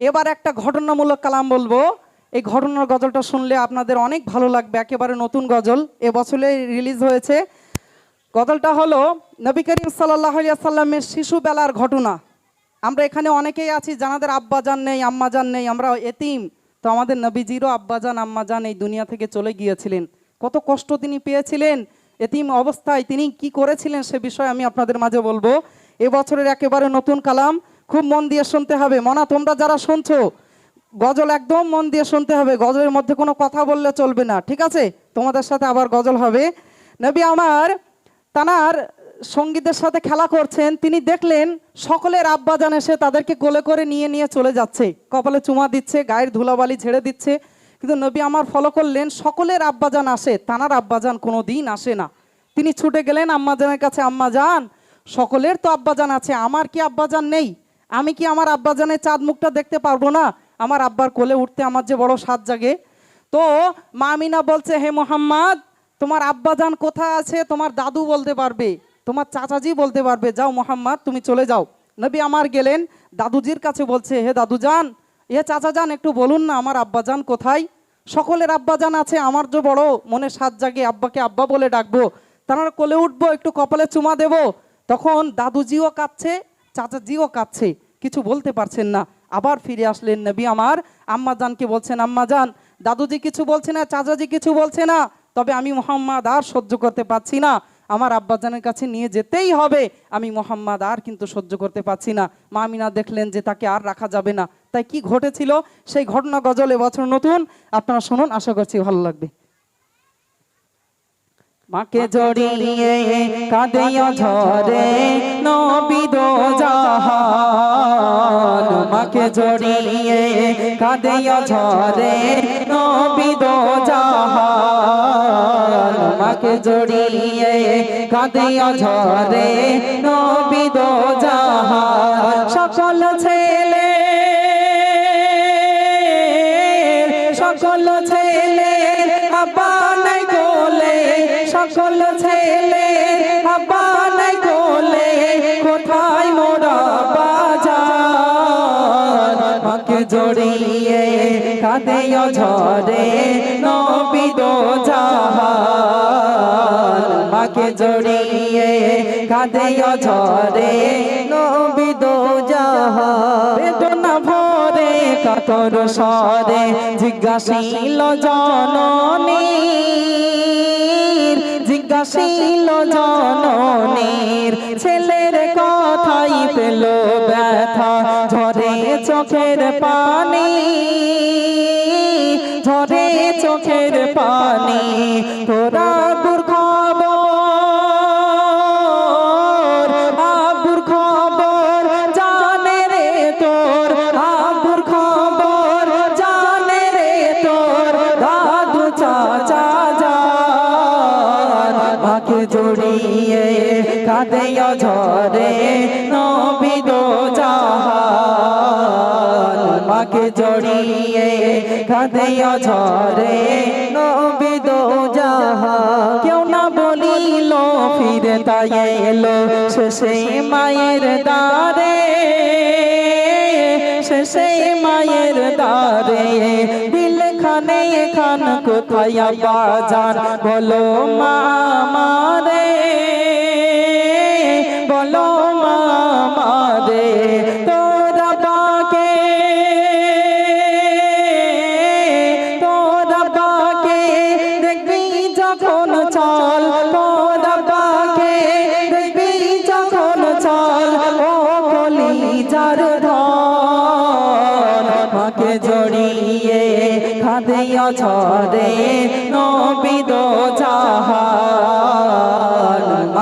এবার একটা ঘটনামূলক কালাম বলব। এই ঘটনার গজলটা শুনলে আপনাদের অনেক ভালো লাগবে, একেবারে নতুন গজল। এবছরে রিলিজ হয়েছে। গজলটা হলো, নবী করিম সাল্লাহ সাল্লামের শিশুবেলার ঘটনা। আমরা এখানে অনেকেই আছি, জানাদের আব্বাজান নেই, আম্মাজান নেই, আমরা এতিম। তো আমাদের নবীজিরও আব্বাজান, আম্মাজান এই দুনিয়া থেকে চলে গিয়েছিলেন। কত কষ্ট তিনি পেয়েছিলেন, এতিম অবস্থায় তিনি কি করেছিলেন সে বিষয়ে আমি আপনাদের মাঝে বলব। এবছরের একেবারে নতুন কালাম। খুব মন দিয়ে শুনতে হবে। মনা, তোমরা যারা শুনছো, গজল একদম মন দিয়ে শুনতে হবে। গজলের মধ্যে কোনো কথা বললে চলবে না, ঠিক আছে? তোমাদের সাথে আবার গজল হবে। নবী আমার, তানার সঙ্গীতের সাথে খেলা করছেন। তিনি দেখলেন সকলের আব্বাজান এসে তাদেরকে কোলে করে নিয়ে নিয়ে চলে যাচ্ছে। কপালে চুমা দিচ্ছে, গায়ের ধুলাবালি ছেড়ে দিচ্ছে। কিন্তু নবী আমার ফলো করলেন, সকলের আব্বাজান আসে। তানার আব্বাজান কোনো দিন আসে না। তিনি ছুটে গেলেন, আম্মাজানের কাছে, আম্মাজান, সকলের তো আব্বাজান আছে, আমার কি আব্বাজান নেই? আমি কি আমার আব্বাজানের চাঁদ মুখটা দেখতে পারব না? আমার আব্বার কোলে উঠতে আমার যে বড় সাত জাগে। তো মামিনা বলছে, হে মোহাম্মদ, তোমার আব্বাজান কোথায় আছে? তোমার দাদু বলতে পারবে, তোমার চাচাজি বলতে পারবে। যাও মোহাম্মদ, তুমি চলে যাও। নবী আমার গেলেন, দাদুজির কাছে বলছে, হে দাদু দাদুজান এ চাচাজান একটু বলুন না আমার আব্বাজান কোথায়? সকলের আব্বাজান আছে, আমার যে বড়, মনে সাত জাগে, আব্বাকে আব্বা বলে ডাকবো। তারা কোলে উঠবো, একটু কপালে চুমা দেব। তখন দাদুজিও কাঁদছে চাচাজিও কাঁদছে, কিছু বলতে পারছেন না। আবার ফিরে আসলেন নবী আমার। আম্মাজানকে বলছেন, আম্মা আম্মাজান দাদুজি কিছু বলছে না, চাচাজি কিছু বলছে না। তবে আমি মোহাম্মদ আর সহ্য করতে পারছি না। আমার আব্বাজানের কাছে নিয়ে যেতেই হবে। আমি মোহাম্মদ আর কিন্তু সহ্য করতে পারছি না। মামিনা দেখলেন যে তাকে আর রাখা যাবে না। তাই কি ঘটেছিল? সেই ঘটনা গজল এবছর নতুন। আপনারা শুনুন, আশা করছি ভালো লাগবে। মাকে জড়িয়ে কাঁদিয়া ঝরে নবিদ জাহান। মাকে জড়িয়ে কাঁদিয়া ঝরে নবিদ জাহান। মাকে জড়িয়ে কাঁদিয়া ঝরে নবিদ জাহান। সকল ছেলে সকল ছেলে সকল ছেলে আব্বা নাই কোলে, কোথায় মোরা বাজার? মাকে জড়িয়ে কাঁদে ঝরে নবিদ জাহান। মাকে জড়িয়ে কাঁদে ঝরে নবিদ জাহান। কাতর সরে জিজ্ঞাসিল জননের। ছেলের কথাই পেল ব্যথা ঝরে চোখের পানি। ঝরে চোখের পানি তোরা মাকে জড়িয়ে কাঁদে ঝরে নবিদ জাহান মাকে জড়িয়ে কাঁদে ঝরে নবিদ জাহান কেউ না বলিল, ফিরে তাই এলো শেষে মায়ের দারে শেষে মায়ের দারে দিল খানে খান কোথায় বাজার বলো মামারে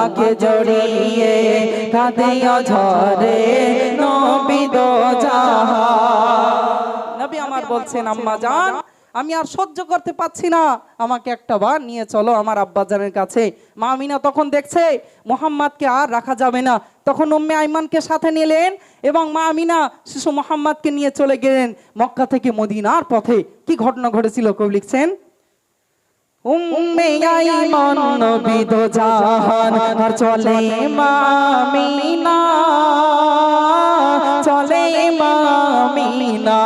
জাহান জড়িয়ে কাঁদে ঝরে নবিদ নবী আমার বলছেন, আম্মা জান, আমি আর সহ্য করতে পারছি না। আমাকে একটা বার নিয়ে চলো আমার আব্বাজানের কাছে। মা আমিনা তখন দেখছে, মোহাম্মদকে আর রাখা যাবে না। তখন উম্মে আইমানকে সাথে নিলেন এবং মা আমিনা শিশু মোহাম্মদকে নিয়ে চলে গেলেন মক্কা থেকে মদিনার পথে। কি ঘটনা ঘটেছিল কেউ লিখছেন? উম্মে আইমান নবী দো জাহান, আর চলে মামিনা চলে মামিনা।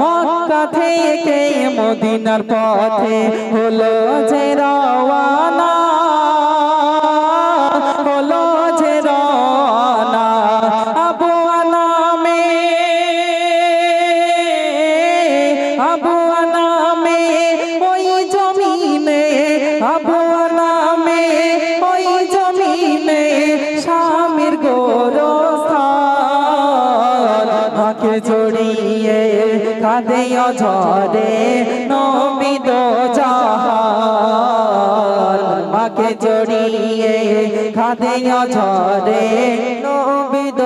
মক্কা থেকে মদিনার পথে হলো যে রওয়ানা। কাঁদে ঝরে নবিদ জাহান। মাকে জড়িয়ে কাঁদে ঝরে নবিদ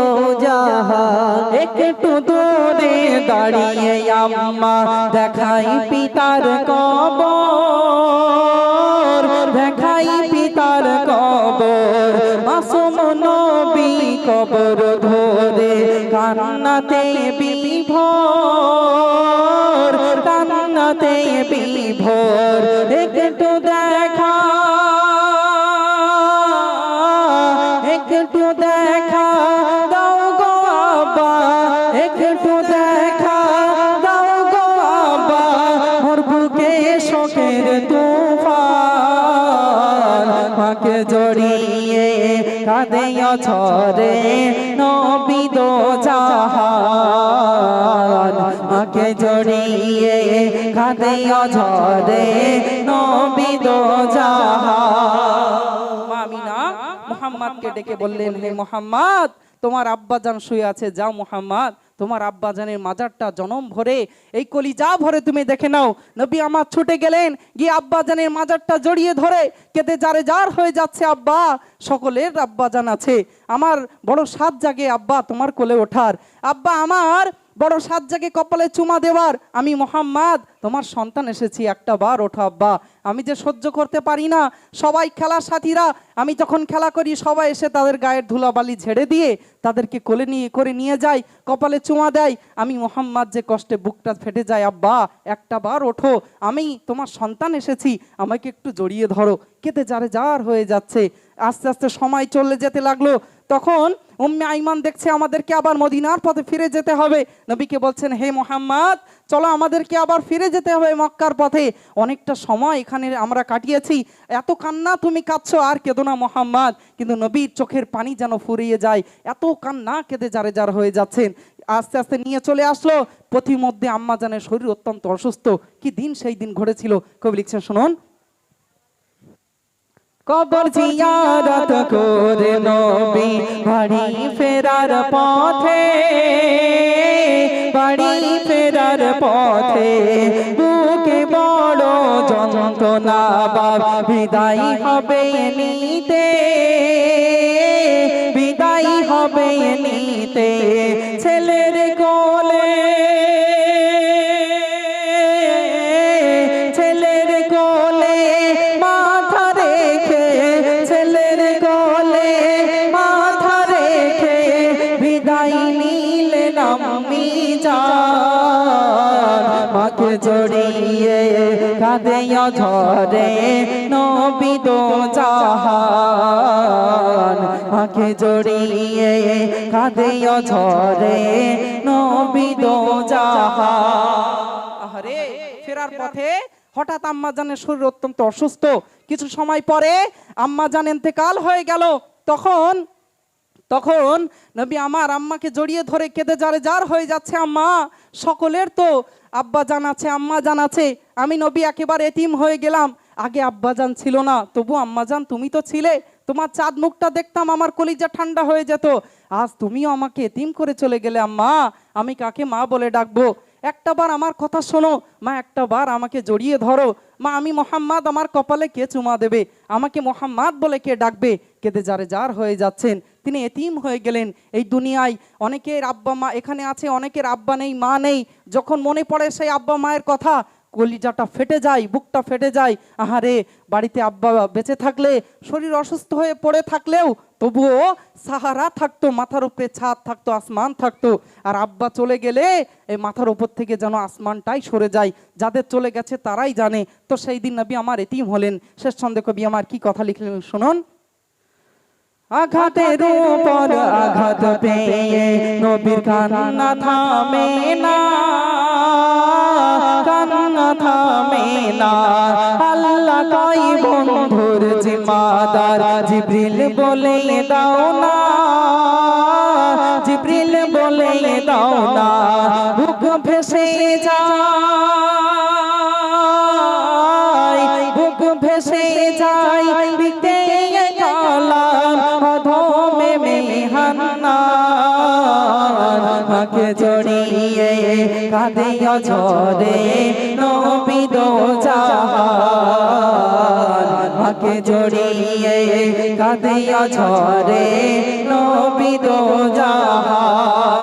জাহান। একটু দূরে দাঁড়িয়ে আম্মা দেখাই পিতার কবর, দেখাই পিতার কবর। মাসুম নবী কবর ধরে কান্নাতে বিভোর, কান্নাতে বিভোর, একটু দেখা একটু দেখা, দাও গো আব্বা, একটু দেখা, দাও গো আব্বা, মোর বুকে শোকের তুফান, মাকে জড়িয়ে কাঁদে ছরে নবিদ জাহান মাকে জড়িয়ে কাঁদে ঝরে নবিদ মামিনা মোহাম্মদকে ডেকে বললেন, হে মোহাম্মদ, তোমার আব্বাজান শুয়ে আছে, যাও মোহাম্মদ। তোমার আব্বাজানের মাজারটা জনম ভরে, এই কলিজা ভরে তুমি দেখে নাও। নবী আমার ছুটে গেলেন, গিয়ে আব্বাজানের মাজারটা জড়িয়ে ধরে কেটে যারে যার হয়ে যাচ্ছে, আব্বা। সকলের আব্বাজান আছে। আমার বড় সাত জাগে আব্বা তোমার কোলে ওঠার। আব্বা আমার বড় সাত জাগে কপালে চুমা দেওয়ার, আমি মোহাম্মদ, তোমার সন্তান এসেছি একটা বার, ওঠো আব্বা। আমি যে সহ্য করতে পারি না, সবাই খেলার সাথীরা, আমি যখন খেলা করি, সবাই এসে তাদের গায়ের ধুলাবালি ঝেড়ে দিয়ে তাদেরকে কোলে নিয়ে, করে নিয়ে যায়, কপালে চুমা দেয়। আমি মোহাম্মদ যে কষ্টে বুকটা ফেটে যায়, আব্বা, একটা বার ওঠো। আমি তোমার সন্তান এসেছি, আমাকে একটু জড়িয়ে ধরো। কেটে যারে যার হয়ে যাচ্ছে। আস্তে আস্তে সময় চলে যেতে লাগল। তখন উম্মে আইমান দেখছে আমাদেরকে আবার মদিনার পথে ফিরে যেতে হবে। নবীকে বলছেন, হে মোহাম্মদ, চলো আমাদেরকে আবার ফিরে যেতে হবে মক্কার পথে। অনেকটা সময় এখানে আমরা কাটিয়েছি। এত কান্না তুমি কাঁদছো, আর কেঁদো না মোহাম্মদ। কিন্তু নবীর চোখের পানি যেন ফুরিয়ে যায়। এত কান্না কেঁদে যারে যার হয়ে যাচ্ছেন। আস্তে আস্তে নিয়ে চলে আসলো। পথিমধ্যে আম্মা জানের শরীর অত্যন্ত অসুস্থ। কি দিন সেই দিন ঘটেছিল? কবি লিখছেন, শুনুন কবর জিয়ারত করে নবী বাড়ি ফেরার পথে বাড়ি ফেরার পথে বুকে বড় যন্ত্রণা বাপ বিদায় হবে নিতে বিদায় হবে নিতে ছেলের জাহান জড়িয়ে জাহান ফেরার পথে হঠাৎ আম্মাজানের শরীর অত্যন্ত অসুস্থ। কিছু সময় পরে আম্মা আম্মাজান এতেকাল হয়ে গেল। তখন তখন নবী আমার আম্মাকে জড়িয়ে ধরে কেঁদে যারে যার হয়ে যাচ্ছে, আম্মা, সকলের তো আব্বা জান আছে, আম্মা জান আছে। আমি নবী একেবারে এতিম হয়ে গেলাম। আগে আব্বা জান ছিল না, তবু আম্মা জান, তুমি তো ছিলে। তোমার চাঁদ মুখটা দেখতাম, আমার কলিজা ঠান্ডা হয়ে যেত। আজ তুমিও আমাকে এতিম করে চলে গেলে, আম্মা, আমি কাকে মা বলে ডাকবো? একটা বার আমার কথা শোনো। মা একটা বার আমাকে জড়িয়ে ধরো। মা, আমি মোহাম্মদ, আমার কপালে কে চুমা দেবে? আমাকে মোহাম্মদ বলে কে ডাকবে? কেঁদে যারে যার হয়ে যাচ্ছেন। তিনি এতিম হয়ে গেলেন এই দুনিয়ায়। অনেকের আব্বা মা এখানে আছে, অনেকের আব্বা নেই, মা নেই। যখন মনে পড়ে সেই আব্বা মায়ের কথা কলিজাটা ফেটে যায় বুকটা ফেটে যায়। আহারে বাড়িতে আব্বা বেঁচে থাকলে শরীর অসুস্থ হয়ে পড়ে থাকলেও তবুও সাহারা থাকতো মাথার উপরে ছাদ থাকতো আসমান থাকতো। আর আব্বা চলে গেলে এই মাথার উপর থেকে যেন আসমানটাই সরে যায়। যাদের চলে গেছে তারাই জানে। তো সেই দিন নবী আমার এতিম হলেন। শেষ ছন্দে কবি আমার কি কথা লিখলেন শুনুন? আঘাতের উপর আঘাত পেয়ে নবীর কান্না থামে না। থামে না। আল্লাহ তাই বন্ধুর জিমাদার জিব্রিল বলে দাও না। জিব্রিল বলে দাও না। ভুক ভেসে যায় কাঁদে অঝরে নবী দো জাহান মাকে জড়িয়ে কাঁদে অঝরে নবী দো